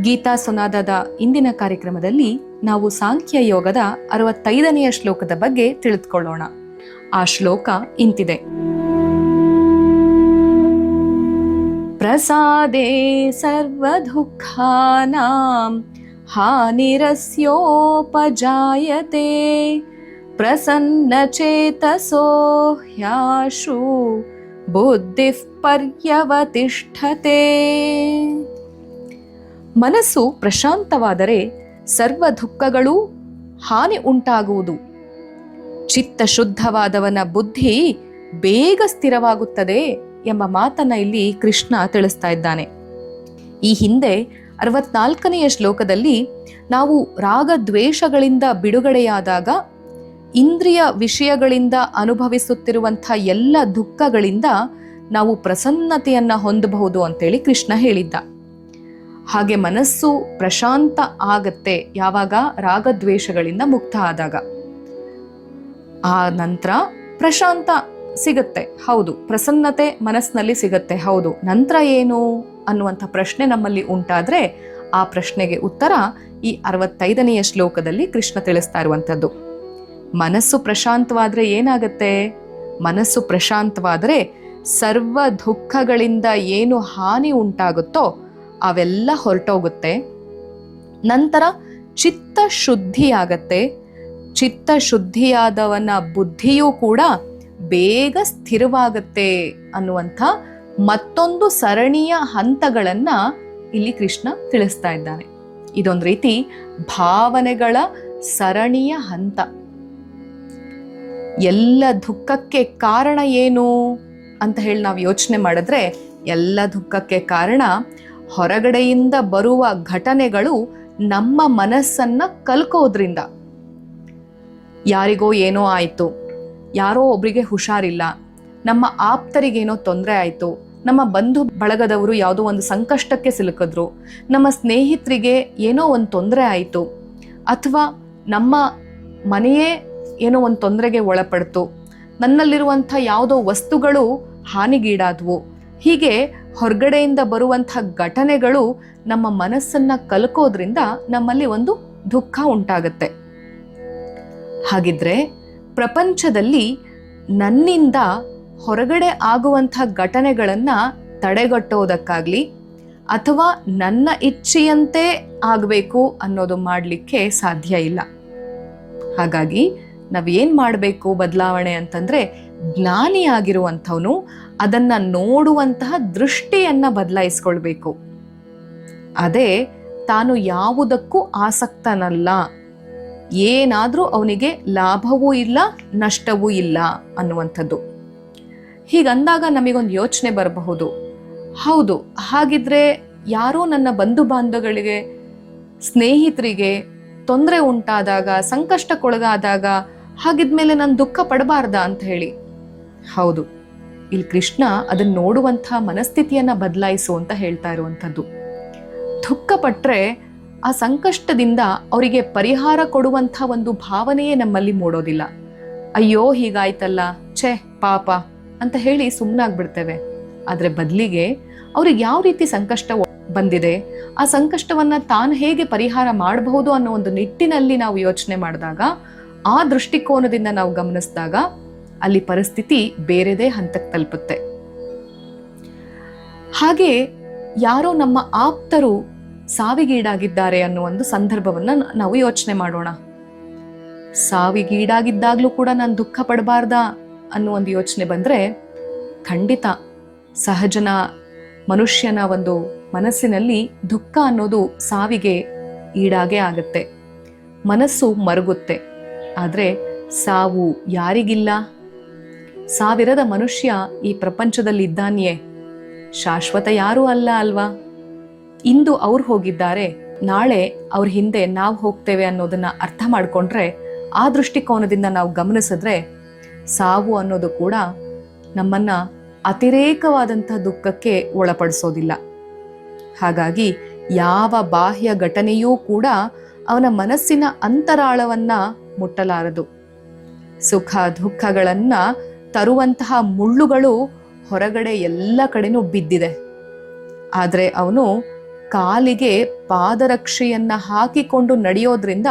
ಗೀತಾ ಸುನಾದದ ಇಂದಿನ ಕಾರ್ಯಕ್ರಮದಲ್ಲಿ ನಾವು ಸಾಂಖ್ಯ ಯೋಗದ ಅರವತ್ತೈದನೆಯ ಶ್ಲೋಕದ ಬಗ್ಗೆ ತಿಳಿದುಕೊಳ್ಳೋಣ. ಆ ಶ್ಲೋಕ ಇಂತಿದೆ. ಪ್ರಸಾದೇ ಸರ್ವದುಃಖಾನಾಂ ಹಾನಿರಸ್ಯೋಪಜಾಯತೆ ಪ್ರಸನ್ನಚೇತಸೋ ಹ್ಯಾಶು ಬುದ್ಧಿಃ ಪರ್ಯವತಿಷ್ಠತೆ. ಮನಸ್ಸು ಪ್ರಶಾಂತವಾದರೆ ಸರ್ವ ದುಃಖಗಳೂ ಹಾನಿ ಉಂಟಾಗುವುದು. ಚಿತ್ತ ಶುದ್ಧವಾದವನ ಬುದ್ಧಿ ಬೇಗ ಸ್ಥಿರವಾಗುತ್ತದೆ ಎಂಬ ಮಾತನ್ನ ಇಲ್ಲಿ ಕೃಷ್ಣ ತಿಳಿಸ್ತಾ ಇದ್ದಾನೆ. ಈ ಹಿಂದೆ ಅರವತ್ನಾಲ್ಕನೆಯ ಶ್ಲೋಕದಲ್ಲಿ ನಾವು ರಾಗದ್ವೇಷಗಳಿಂದ ಬಿಡುಗಡೆಯಾದಾಗ, ಇಂದ್ರಿಯ ವಿಷಯಗಳಿಂದ ಅನುಭವಿಸುತ್ತಿರುವಂಥ ಎಲ್ಲ ದುಃಖಗಳಿಂದ ನಾವು ಪ್ರಸನ್ನತೆಯನ್ನು ಹೊಂದಬಹುದು ಅಂತೇಳಿ ಕೃಷ್ಣ ಹೇಳಿದ್ದ. ಹಾಗೆ ಮನಸ್ಸು ಪ್ರಶಾಂತ ಆಗತ್ತೆ ಯಾವಾಗ? ರಾಗದ್ವೇಷಗಳಿಂದ ಮುಕ್ತ ಆದಾಗ. ಆ ನಂತರ ಪ್ರಶಾಂತ ಸಿಗತ್ತೆ. ಹೌದು, ಪ್ರಸನ್ನತೆ ಮನಸ್ಸಿನಲ್ಲಿ ಸಿಗತ್ತೆ. ಹೌದು, ನಂತರ ಏನು ಅನ್ನುವಂಥ ಪ್ರಶ್ನೆ ನಮ್ಮಲ್ಲಿ ಉಂಟಾದರೆ ಆ ಪ್ರಶ್ನೆಗೆ ಉತ್ತರ ಈ ಅರವತ್ತೈದನೆಯ ಶ್ಲೋಕದಲ್ಲಿ ಕೃಷ್ಣ ತಿಳಿಸ್ತಾ ಇರುವಂಥದ್ದು. ಮನಸ್ಸು ಪ್ರಶಾಂತವಾದರೆ ಏನಾಗತ್ತೆ? ಮನಸ್ಸು ಪ್ರಶಾಂತವಾದರೆ ಸರ್ವ ದುಃಖಗಳಿಂದ ಏನು ಹಾನಿ ಉಂಟಾಗುತ್ತೋ ಅವೆಲ್ಲ ಹೊರಟೋಗುತ್ತೆ. ನಂತರ ಚಿತ್ತ ಶುದ್ಧಿಯಾಗತ್ತೆ ಚಿತ್ತ ಶುದ್ಧಿಯಾದವನ ಬುದ್ಧಿಯೂ ಕೂಡ ಬೇಗ ಸ್ಥಿರವಾಗತ್ತೆ ಅನ್ನುವಂಥ ಮತ್ತೊಂದು ಸರಣಿಯ ಹಂತಗಳನ್ನು ಇಲ್ಲಿ ಕೃಷ್ಣ ತಿಳಿಸ್ತಾ ಇದ್ದಾನೆ. ಇದೊಂದು ರೀತಿ ಭಾವನೆಗಳ ಸರಣಿಯ ಹಂತ. ಎಲ್ಲ ದುಃಖಕ್ಕೆ ಕಾರಣ ಏನು ಅಂತ ಹೇಳಿ ನಾವು ಯೋಚನೆ ಮಾಡಿದ್ರೆ ಎಲ್ಲ ದುಃಖಕ್ಕೆ ಕಾರಣ ಹೊರಗಡೆಯಿಂದ ಬರುವ ಘಟನೆಗಳು ನಮ್ಮ ಮನಸ್ಸನ್ನ ಕಲ್ಕೋದ್ರಿಂದ. ಯಾರಿಗೋ ಏನೋ ಆಯಿತು, ಯಾರೋ ಒಬ್ರಿಗೆ ಹುಷಾರಿಲ್ಲ, ನಮ್ಮ ಆಪ್ತರಿಗೇನೋ ತೊಂದರೆ ಆಯಿತು, ನಮ್ಮ ಬಂಧು ಬಳಗದವರು ಯಾವುದೋ ಒಂದು ಸಂಕಷ್ಟಕ್ಕೆ ಸಿಲುಕಿದ್ರು, ನಮ್ಮ ಸ್ನೇಹಿತರಿಗೆ ಏನೋ ಒಂದು ತೊಂದರೆ ಆಯಿತು, ಅಥವಾ ನಮ್ಮ ಮನೆಯೇ ಏನೋ ಒಂದು ತೊಂದರೆಗೆ ಒಳಪಡ್ತು, ನನ್ನಲ್ಲಿರುವಂಥ ಯಾವುದೋ ವಸ್ತುಗಳು ಹಾನಿಗೀಡಾದವು, ಹೀಗೆ ಹೊರಗಡೆಯಿಂದ ಬರುವಂಥ ಘಟನೆಗಳು ನಮ್ಮ ಮನಸ್ಸನ್ನ ಕಲ್ಕೋದ್ರಿಂದ ನಮ್ಮಲ್ಲಿ ಒಂದು ದುಃಖ ಉಂಟಾಗತ್ತೆ. ಹಾಗಿದ್ರೆ ಪ್ರಪಂಚದಲ್ಲಿ ನನ್ನಿಂದ ಹೊರಗಡೆ ಆಗುವಂಥ ಘಟನೆಗಳನ್ನ ತಡೆಗಟ್ಟೋದಕ್ಕಾಗ್ಲಿ ಅಥವಾ ನನ್ನ ಇಚ್ಛೆಯಂತೆ ಆಗಬೇಕು ಅನ್ನೋದು ಮಾಡಲಿಕ್ಕೆ ಸಾಧ್ಯ ಇಲ್ಲ. ಹಾಗಾಗಿ ನಾವೇನು ಮಾಡಬೇಕು ಬದಲಾವಣೆ ಅಂತಂದರೆ ಜ್ಞಾನಿಯಾಗಿರುವಂಥವನು ಅದನ್ನ ನೋಡುವಂತಹ ದೃಷ್ಟಿಯನ್ನ ಬದಲಾಯಿಸ್ಕೊಳ್ಬೇಕು. ಅದೇ ತಾನು ಯಾವುದಕ್ಕೂ ಆಸಕ್ತನಲ್ಲ. ಏನಾದರೂ ಅವನಿಗೆ ಲಾಭವೂ ಇಲ್ಲ, ನಷ್ಟವೂ ಇಲ್ಲ ಅನ್ನುವಂಥದ್ದು. ಹೀಗಂದಾಗ ನಮಗೊಂದು ಯೋಚನೆ ಬರಬಹುದು. ಹೌದು, ಹಾಗಿದ್ರೆ ಯಾರೋ ನನ್ನ ಬಂಧು ಬಾಂಧವಗಳಿಗೆ, ಸ್ನೇಹಿತರಿಗೆ ತೊಂದರೆ ಉಂಟಾದಾಗ, ಸಂಕಷ್ಟಕ್ಕೊಳಗಾದಾಗ ಹಾಗಿದ್ಮೇಲೆ ನಾನು ದುಃಖ ಪಡಬಾರ್ದ ಅಂತ ಹೇಳಿ. ಹೌದು. ಇಲ್ಲಿ ಕೃಷ್ಣ ಅದನ್ನ ನೋಡುವಂಥ ಮನಸ್ಥಿತಿಯನ್ನ ಬದಲಾಯಿಸು ಅಂತ ಹೇಳ್ತಾ ಇರುವಂಥದ್ದು. ದುಃಖ ಪಟ್ರೆ ಆ ಸಂಕಷ್ಟದಿಂದ ಅವರಿಗೆ ಪರಿಹಾರ ಕೊಡುವಂಥ ಒಂದು ಭಾವನೆಯೇ ನಮ್ಮಲ್ಲಿ ಮೂಡೋದಿಲ್ಲ. ಅಯ್ಯೋ, ಹೀಗಾಯ್ತಲ್ಲ, ಛೆ, ಪಾಪ ಅಂತ ಹೇಳಿ ಸುಮ್ಮನಾಗ್ಬಿಡ್ತೇವೆ ಆದ್ರೆ ಬದಲಿಗೆ ಅವ್ರಿಗೆ ಯಾವ ರೀತಿ ಸಂಕಷ್ಟ ಬಂದಿದೆ, ಆ ಸಂಕಷ್ಟವನ್ನ ತಾನು ಹೇಗೆ ಪರಿಹಾರ ಮಾಡಬಹುದು ಅನ್ನೋ ಒಂದು ನಿಟ್ಟಿನಲ್ಲಿ ನಾವು ಯೋಚನೆ ಮಾಡಿದಾಗ, ಆ ದೃಷ್ಟಿಕೋನದಿಂದ ನಾವು ಗಮನಿಸಿದಾಗ ಅಲ್ಲಿ ಪರಿಸ್ಥಿತಿ ಬೇರೆದೇ ಹಂತಕ್ಕೆ ತಲುಪುತ್ತೆ. ಹಾಗೆ ಯಾರೋ ನಮ್ಮ ಆಪ್ತರು ಸಾವಿಗೀಡಾಗಿದ್ದಾರೆ ಅನ್ನೋ ಒಂದು ಸಂದರ್ಭವನ್ನ ನಾವು ಯೋಚನೆ ಮಾಡೋಣ. ಸಾವಿಗೀಡಾಗಿದ್ದಾಗಲೂ ಕೂಡ ನಾನು ದುಃಖ ಪಡಬಾರ್ದ ಅನ್ನೋ ಒಂದು ಯೋಚನೆ ಬಂದ್ರೆ ಖಂಡಿತ ಸಹಜನ ಮನುಷ್ಯನ ಒಂದು ಮನಸ್ಸಿನಲ್ಲಿ ದುಃಖ ಅನ್ನೋದು ಸಾವಿಗೆ ಈಡಾಗೇ ಆಗುತ್ತೆ. ಮನಸ್ಸು ಮರುಗುತ್ತೆ. ಆದರೆ ಸಾವು ಯಾರಿಗಿಲ್ಲ? ಸಾವಿರದ ಮನುಷ್ಯ ಈ ಪ್ರಪಂಚದಲ್ಲಿ ಇದ್ದಾನೆಯೇ ಶಾಶ್ವತ ಯಾರೂ ಅಲ್ಲ ಅಲ್ವಾ? ಇಂದು ಅವ್ರು ಹೋಗಿದ್ದಾರೆ, ನಾಳೆ ಅವ್ರ ಹಿಂದೆ ನಾವು ಹೋಗ್ತೇವೆ ಅನ್ನೋದನ್ನ ಅರ್ಥ ಮಾಡ್ಕೊಂಡ್ರೆ ಆ ದೃಷ್ಟಿಕೋನದಿಂದ ನಾವು ಗಮನಿಸಿದ್ರೆ ಸಾವು ಅನ್ನೋದು ಕೂಡ ನಮ್ಮನ್ನ ಅತಿರೇಕವಾದಂಥ ದುಃಖಕ್ಕೆ ಒಳಪಡಿಸೋದಿಲ್ಲ. ಹಾಗಾಗಿ ಯಾವ ಬಾಹ್ಯ ಘಟನೆಯೂ ಕೂಡ ಅವನ ಮನಸ್ಸಿನ ಅಂತರಾಳವನ್ನ ಮುಟ್ಟಲಾರದು. ಸುಖ ದುಃಖಗಳನ್ನ ತರುವಂತಹ ಮುಳ್ಳುಗಳು ಹೊರಗಡೆ ಎಲ್ಲ ಕಡೆನೂ ಬಿದ್ದಿದೆ. ಆದರೆ ಅವನು ಕಾಲಿಗೆ ಪಾದರಕ್ಷೆಯನ್ನ ಹಾಕಿಕೊಂಡು ನಡೆಯೋದ್ರಿಂದ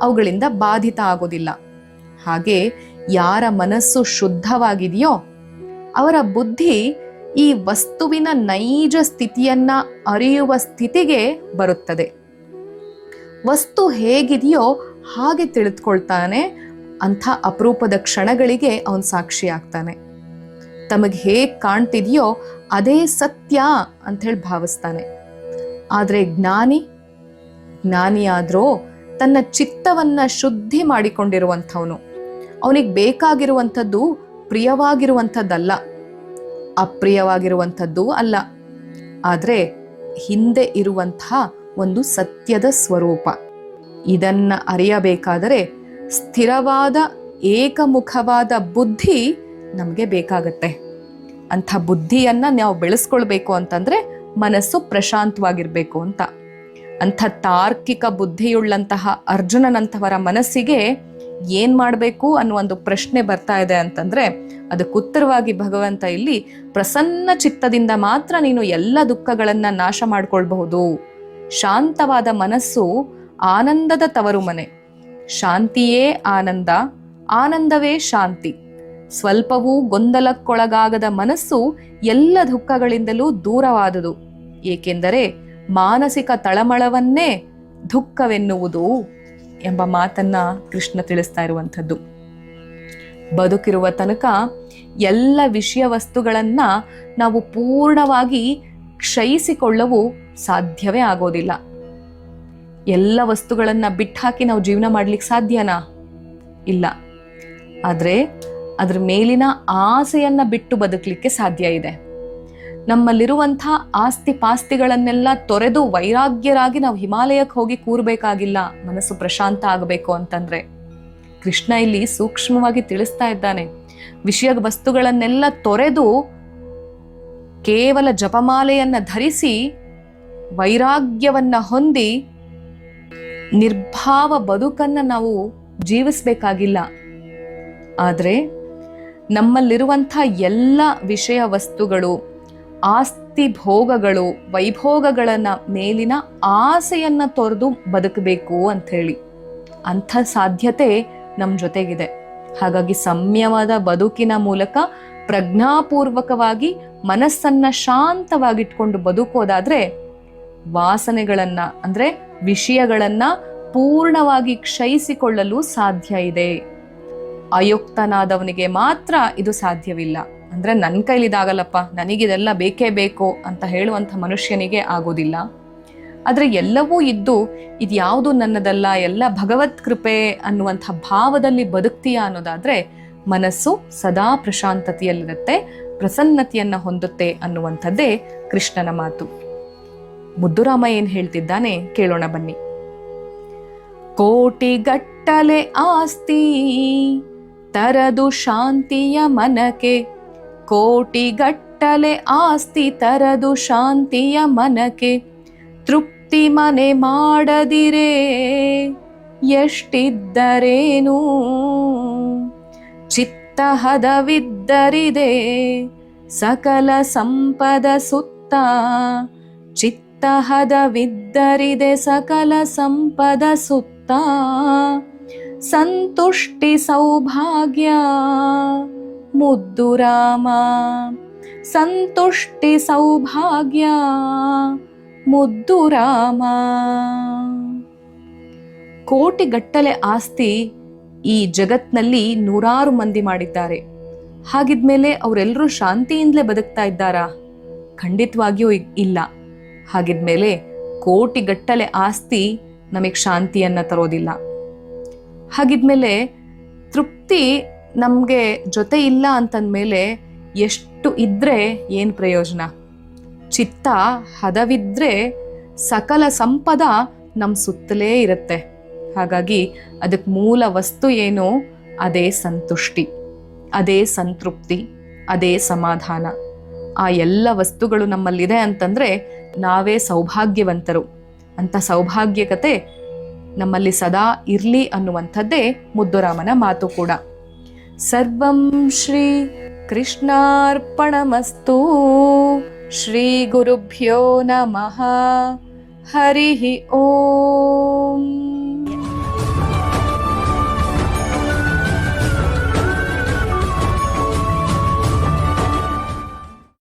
ಅವುಗಳಿಂದ ಬಾಧಿತ ಆಗೋದಿಲ್ಲ. ಹಾಗೆ ಯಾರ ಮನಸ್ಸು ಶುದ್ಧವಾಗಿದೆಯೋ ಅವರ ಬುದ್ಧಿ ಈ ವಸ್ತುವಿನ ನೈಜ ಸ್ಥಿತಿಯನ್ನ ಅರಿಯುವ ಸ್ಥಿತಿಗೆ ಬರುತ್ತದೆ. ವಸ್ತು ಹೇಗಿದೆಯೋ ಹಾಗೆ ತಿಳಿದುಕೊಳ್ತಾನೆ ಅಂಥ ಅಪರೂಪದ ಕ್ಷಣಗಳಿಗೆ ಅವನು ಸಾಕ್ಷಿ ಆಗ್ತಾನೆ ತಮಗೆ ಹೇಗೆ ಕಾಣ್ತಿದೆಯೋ ಅದೇ ಸತ್ಯ ಅಂತ ಹೇಳಿ ಭಾವಿಸ್ತಾನೆ. ಆದರೆ ಜ್ಞಾನಿ, ಜ್ಞಾನಿಯಾದರೂ ತನ್ನ ಚಿತ್ತವನ್ನ ಶುದ್ಧಿ ಮಾಡಿಕೊಂಡಿರುವಂಥವನು. ಅವನಿಗೆ ಬೇಕಾಗಿರುವಂಥದ್ದು ಪ್ರಿಯವಾಗಿರುವಂಥದ್ದಲ್ಲ. ಅಪ್ರಿಯವಾಗಿರುವಂಥದ್ದು ಅಲ್ಲ. ಆದರೆ ಹಿಂದೆ ಇರುವಂತಹ ಒಂದು ಸತ್ಯದ ಸ್ವರೂಪ. ಇದನ್ನ ಅರಿಯಬೇಕಾದರೆ ಸ್ಥಿರವಾದ, ಏಕಮುಖವಾದ ಬುದ್ಧಿ ನಮಗೆ ಬೇಕಾಗತ್ತೆ. ಅಂಥ ಬುದ್ಧಿಯನ್ನು ನಾವು ಬೆಳೆಸ್ಕೊಳ್ಬೇಕು ಅಂತಂದ್ರೆ ಮನಸ್ಸು ಪ್ರಶಾಂತವಾಗಿರಬೇಕು ಅಂತ. ಅಂಥ ತಾರ್ಕಿಕ ಬುದ್ಧಿಯುಳ್ಳಂತಹ ಅರ್ಜುನನಂಥವರ ಮನಸ್ಸಿಗೆ ಏನು ಮಾಡಬೇಕು ಅನ್ನೋ ಒಂದು ಪ್ರಶ್ನೆ ಬರ್ತಾ ಇದೆ ಅಂತಂದ್ರೆ, ಅದಕ್ಕೆ ಉತ್ತರವಾಗಿ ಭಗವಂತ ಇಲ್ಲಿ ಪ್ರಸನ್ನ ಚಿತ್ತದಿಂದ ಮಾತ್ರ ನೀನು ಎಲ್ಲ ದುಃಖಗಳನ್ನು ನಾಶ ಮಾಡಿಕೊಳ್ಬಹುದು. ಶಾಂತವಾದ ಮನಸ್ಸು ಆನಂದದ ತವರು ಮನೆ ಶಾಂತಿಯೇ ಆನಂದ, ಆನಂದವೇ ಶಾಂತಿ. ಸ್ವಲ್ಪವೂ ಗೊಂದಲಕ್ಕೊಳಗಾಗದ ಮನಸ್ಸು ಎಲ್ಲ ದುಃಖಗಳಿಂದಲೂ ದೂರವಾದುದು. ಏಕೆಂದರೆ ಮಾನಸಿಕ ತಳಮಳವನ್ನೇ ದುಃಖವೆನ್ನುವುದು ಎಂಬ ಮಾತನ್ನ ಕೃಷ್ಣ ತಿಳಿಸ್ತಾ ಇರುವಂಥದ್ದು. ಬದುಕಿರುವ ತನಕ ಎಲ್ಲ ವಿಷಯ ವಸ್ತುಗಳನ್ನ ನಾವು ಪೂರ್ಣವಾಗಿ ಕ್ಷಯಿಸಿಕೊಳ್ಳವು ಸಾಧ್ಯವೇ ಆಗೋದಿಲ್ಲ. ಎಲ್ಲ ವಸ್ತುಗಳನ್ನ ಬಿಟ್ಟಾಕಿ ನಾವು ಜೀವನ ಮಾಡ್ಲಿಕ್ಕೆ ಸಾಧ್ಯನಾ? ಇಲ್ಲ. ಆದರೆ ಅದ್ರ ಮೇಲಿನ ಆಸೆಯನ್ನ ಬಿಟ್ಟು ಬದುಕಲಿಕ್ಕೆ ಸಾಧ್ಯ ಇದೆ. ನಮ್ಮಲ್ಲಿರುವಂಥ ಆಸ್ತಿ ಪಾಸ್ತಿಗಳನ್ನೆಲ್ಲ ತೊರೆದು ವೈರಾಗ್ಯರಾಗಿ ನಾವು ಹಿಮಾಲಯಕ್ಕೆ ಹೋಗಿ ಕೂರ್ಬೇಕಾಗಿಲ್ಲ, ಮನಸ್ಸು ಪ್ರಶಾಂತ ಆಗಬೇಕು ಅಂತಂದ್ರೆ. ಕೃಷ್ಣ ಇಲ್ಲಿ ಸೂಕ್ಷ್ಮವಾಗಿ ತಿಳಿಸ್ತಾ ಇದ್ದಾನೆ. ವಿಷಯ ವಸ್ತುಗಳನ್ನೆಲ್ಲ ತೊರೆದು ಕೇವಲ ಜಪಮಾಲೆಯನ್ನ ಧರಿಸಿ ವೈರಾಗ್ಯವನ್ನ ಹೊಂದಿ ನಿರ್ಭಾವ ಬದುಕನ್ನ ನಾವು ಜೀವಿಸಬೇಕಾಗಿಲ್ಲ. ಆದರೆ ನಮ್ಮಲ್ಲಿರುವಂಥ ಎಲ್ಲ ವಿಷಯ ವಸ್ತುಗಳು, ಆಸ್ತಿ ಭೋಗಗಳು, ವೈಭೋಗಗಳನ್ನು ಮೇಲಿನ ಆಸೆಯನ್ನು ತೊರೆದು ಬದುಕಬೇಕು ಅಂತ ಹೇಳಿ ಅಂಥ ಸಾಧ್ಯತೆ ನಮ್ಮ ಜೊತೆಗಿದೆ. ಹಾಗಾಗಿ ಸಮ್ಯವಾದ ಬದುಕಿನ ಮೂಲಕ ಪ್ರಜ್ಞಾಪೂರ್ವಕವಾಗಿ ಮನಸ್ಸನ್ನ ಶಾಂತವಾಗಿಟ್ಕೊಂಡು ಬದುಕೋದಾದ್ರೆ ವಾಸನೆಗಳನ್ನ ಅಂದ್ರೆ ವಿಷಯಗಳನ್ನ ಪೂರ್ಣವಾಗಿ ಕ್ಷಯಿಸಿಕೊಳ್ಳಲು ಸಾಧ್ಯ ಇದೆ. ಅಯುಕ್ತನಾದವನಿಗೆ ಮಾತ್ರ ಇದು ಸಾಧ್ಯವಿಲ್ಲ. ಅಂದ್ರೆ ನನ್ನ ಕೈಲಿದಾಗಲ್ಲಪ್ಪ, ನನಗಿದೆಲ್ಲ ಬೇಕೇ ಬೇಕು ಅಂತ ಹೇಳುವಂಥ ಮನುಷ್ಯನಿಗೆ ಆಗೋದಿಲ್ಲ. ಆದರೆ ಎಲ್ಲವೂ ಇದ್ದು, ಇದ್ಯಾವುದು ನನ್ನದಲ್ಲ, ಎಲ್ಲ ಭಗವತ್ ಕೃಪೆ ಅನ್ನುವಂಥ ಭಾವದಲ್ಲಿ ಬದುಕ್ತೀಯ ಅನ್ನೋದಾದ್ರೆ, ಮನಸ್ಸು ಸದಾ ಪ್ರಶಾಂತತೆಯಲ್ಲಿರುತ್ತೆ, ಪ್ರಸನ್ನತೆಯನ್ನು ಹೊಂದುತ್ತೆ ಅನ್ನುವಂಥದ್ದೇ ಕೃಷ್ಣನ ಮಾತು. ಮುದ್ದುರಾಮ ಏನ್ ಹೇಳ್ತಿದ್ದಾನೆ ಕೇಳೋಣ ಬನ್ನಿ. ಕೋಟಿಗಟ್ಟಲೆ ಆಸ್ತಿ, ತರದು ಶಾಂತಿಯ ಮನಕೆ. ಕೋಟಿಗಟ್ಟಲೆ ಆಸ್ತಿ, ತರದು ಶಾಂತಿಯ ಮನಕೆ. ತೃಪ್ತಿ ಮನೆ ಮಾಡದಿರೇ, ಎಷ್ಟಿದ್ದರೇನು? ಚಿತ್ತ ಹದವಿದ್ದರಿದೆ ಸಕಲ ಸಂಪದ ಸುತ್ತ ಚಿತ್ತ ಹದವಿದ್ದರಿದೆ ಸಕಲ ಸಂಪದ ಸುತ್ತ ಸಂತುಷ್ಟಿ ಸೌಭಾಗ್ಯ. ಮುದ್ದು ರಾಮ ಸಂತುಷ್ಟಿ ಸೌಭಾಗ್ಯ. ಮುದ್ದು ರಾಮ ಕೋಟಿಗಟ್ಟಲೆ ಆಸ್ತಿ ಈ ಜಗತ್ನಲ್ಲಿ ನೂರಾರು ಮಂದಿ ಮಾಡಿದ್ದಾರೆ. ಹಾಗಿದ್ಮೇಲೆ ಅವರೆಲ್ಲರೂ ಶಾಂತಿಯಿಂದಲೇ ಬದುಕ್ತಾ ಇದ್ದಾರಾ? ಖಂಡಿತವಾಗಿಯೂ ಇಲ್ಲ. ಹಾಗಿದ್ಮೇಲೆ ಕೋಟಿಗಟ್ಟಲೆ ಆಸ್ತಿ ನಮಗೆ ಶಾಂತಿಯನ್ನ ತರೋದಿಲ್ಲ. ಹಾಗಿದ್ಮೇಲೆ ತೃಪ್ತಿ ನಮಗೆ ಜೊತೆ ಇಲ್ಲ ಅಂತಂದ್ಮೇಲೆ ಎಷ್ಟು ಇದ್ದರೆ ಏನು ಪ್ರಯೋಜನ? ಚಿತ್ತ ಹದವಿದ್ರೆ ಸಕಲ ಸಂಪದ ನಮ್ಮ ಸುತ್ತಲೇ ಇರುತ್ತೆ. ಹಾಗಾಗಿ ಅದಕ್ಕೆ ಮೂಲ ವಸ್ತು ಏನು? ಅದೇ ಸಂತುಷ್ಟಿ, ಅದೇ ಸಂತೃಪ್ತಿ, ಅದೇ ಸಮಾಧಾನ. ಆ ಎಲ್ಲ ವಸ್ತುಗಳು ನಮ್ಮಲ್ಲಿದೆ ಅಂತಂದ್ರೆ ನಾವೇ ಸೌಭಾಗ್ಯವಂತರು. ಅಂತ ಸೌಭಾಗ್ಯಕತೆ ನಮ್ಮಲ್ಲಿ ಸದಾ ಇರ್ಲಿ ಅನ್ನುವಂಥದ್ದೇ ಮುದ್ದುರಾಮನ ಮಾತು ಕೂಡ. ಸರ್ವಂ ಶ್ರೀ ಕೃಷ್ಣಾರ್ಪಣಮಸ್ತು. ಶ್ರೀ ಗುರುಭ್ಯೋ ನಮಃ. ಹರಿ ಓಂ.